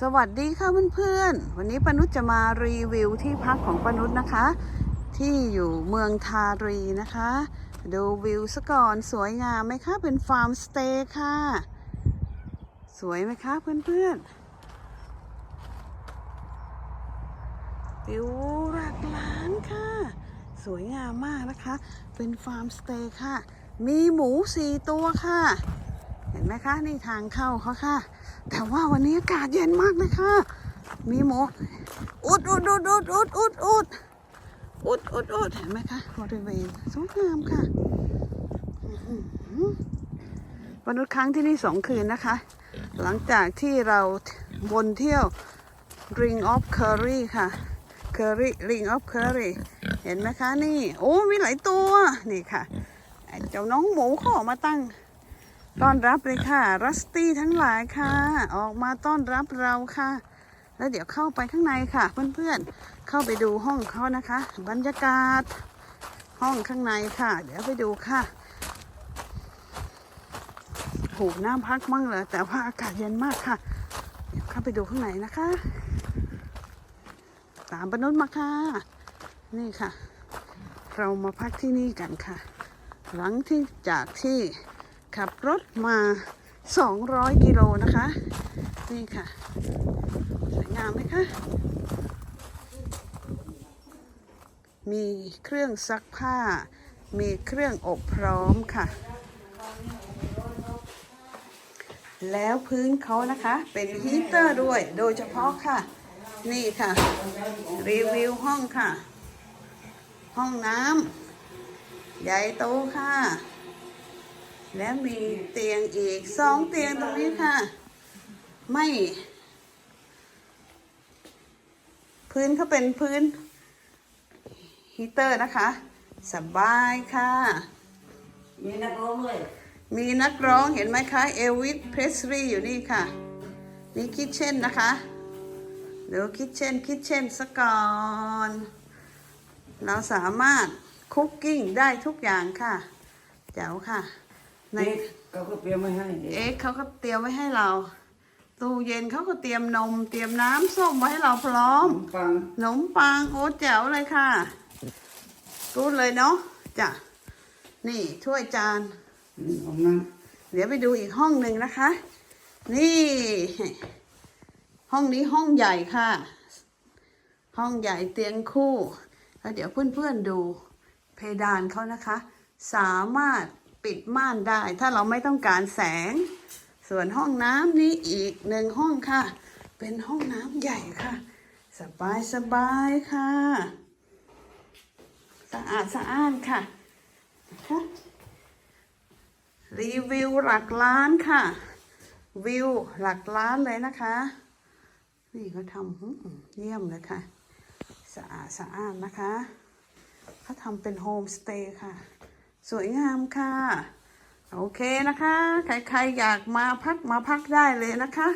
สวัสดีค่ะเพื่อนๆ วันนี้ปนุชจะมารีวิวที่พักของปนุชนะคะ ที่อยู่เมืองทารีนะคะ ดูวิวซะก่อนสวยงามไหมคะเป็นฟาร์มสเตย์ค่ะ สวยไหมคะเพื่อนๆวิวหลักล้านค่ะ สวยงามมากนะคะ เป็นฟาร์มสเตย์ค่ะ มีหมูสี่ตัวค่ะ เห็นไหมคะ นี่ทางเข้าเขาค่ะ แต่ว่าวันนี้อากาศเย็นมากเลยค่ะ มีหมูอุดอุดอุดอุดอุดอุดอุดอุดอุดอุดเห็นไหมคะบริเวณสวยงามค่ะวันนุษย์ค้างที่นี่สองคืนนะคะ หลังจากที่เราวนเที่ยว Ring of Curry ค่ะ Curry Ring of Curry เห็นไหมคะนี่ โอ้ มีหลายตัว นี่ค่ะ เจ้าน้องหมูขอมาตั้ง ต้อนรับเลยค่ะ รัสตี้ทั้งหลายค่ะ ออกมาต้อนรับเราค่ะ แล้วเดี๋ยวเข้าไปข้างในค่ะ เพื่อนๆ เข้าไปดูห้องเขานะคะ บรรยากาศ ห้องข้างในค่ะ เดี๋ยวไปดูค่ะหูน้ำพักมั่งเลยแต่ว่าอากาศเย็นมากค่ะ เดี๋ยวเข้าไปดูข้างในนะคะ ตามปนุษย์มาค่ะ นี่ค่ะ เรามาพักที่นี่กันค่ะ หลังที่จากที่ ขับรถมา 200 กิโลนะคะ นี่ค่ะ สวยงามไหมคะ มีเครื่องซักผ้า มีเครื่องอบพร้อมค่ะ แล้วพื้นเขานะคะ เป็นฮีเตอร์ด้วย โดยเฉพาะค่ะ นี่ค่ะ รีวิวห้องค่ะ ห้องน้ำใหญ่โตค่ะ และมีเตียงอีกสองเตียงตรงนี้ค่ะ ไม่ พื้นเขาเป็นพื้นฮีเตอร์นะคะ สบายค่ะ มีนักร้องด้วยมีนักร้องเห็นไหมคะ เอลวิสเพรสลีย์อยู่นี่ค่ะ นี่คิทเช่นนะคะเดี๋ยวคิทเช่นคิทเช่นสก่อน เราสามารถคุกกิ้งได้ทุกอย่างค่ะ เจ๋วค่ะ ในเด็กเขาก็เตรียมไว้ให้เอ็กเขาก็เตรียมไว้ให้เรา ตู้เย็นเขาก็เตรียมนม เตรียมน้ำส้มไว้ให้เราพร้อขมนมปังขนมปังโอ้แจ๋วเลยค่ะรูดเลยเนาะจ้ะนี่ถ้วยจาน นี่ของนั้นเดี๋ยวไปดูอีกห้องหนึ่งนะคะ นี่ ห้องนี้ห้องใหญ่ค่ะ ห้องใหญ่เตียงคู่ แล้วเดี๋ยวเพื่อนๆดูเพดานเขานะคะ สามารถ ปิดม่านได้ ถ้าเราไม่ต้องการแสง ส่วนห้องน้ำนี้อีกหนึ่งห้องค่ะ เป็นห้องน้ำใหญ่ค่ะ สบายสบายค่ะ สะอาดสะอ้านค่ะะคะรีวิวหลักล้านค่ะ วิวหลักล้านเลยนะคะ นี่เขาทำเยี่ยมเลยค่ะ สะอาดสะอ้านนะคะเขาทำเป็นโฮมสเตย์ค่ะ สวยงามค่ะ โอเคนะคะ ใครๆอยากมาพักมาพักได้เลยนะคะ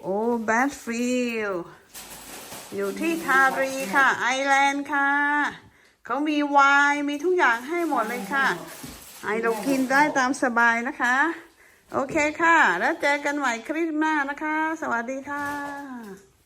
โอ้แบดฟิลอยู่ที่ทารีค่ะ ไอแลนด์ค่ะ เขามีไวน์มีทุกอย่างให้หมดเลยค่ะ ไอเรากินได้ตามสบายนะคะ โอเคค่ะ แล้วเจอกันใหม่คลิปหน้านะคะ สวัสดีค่ะ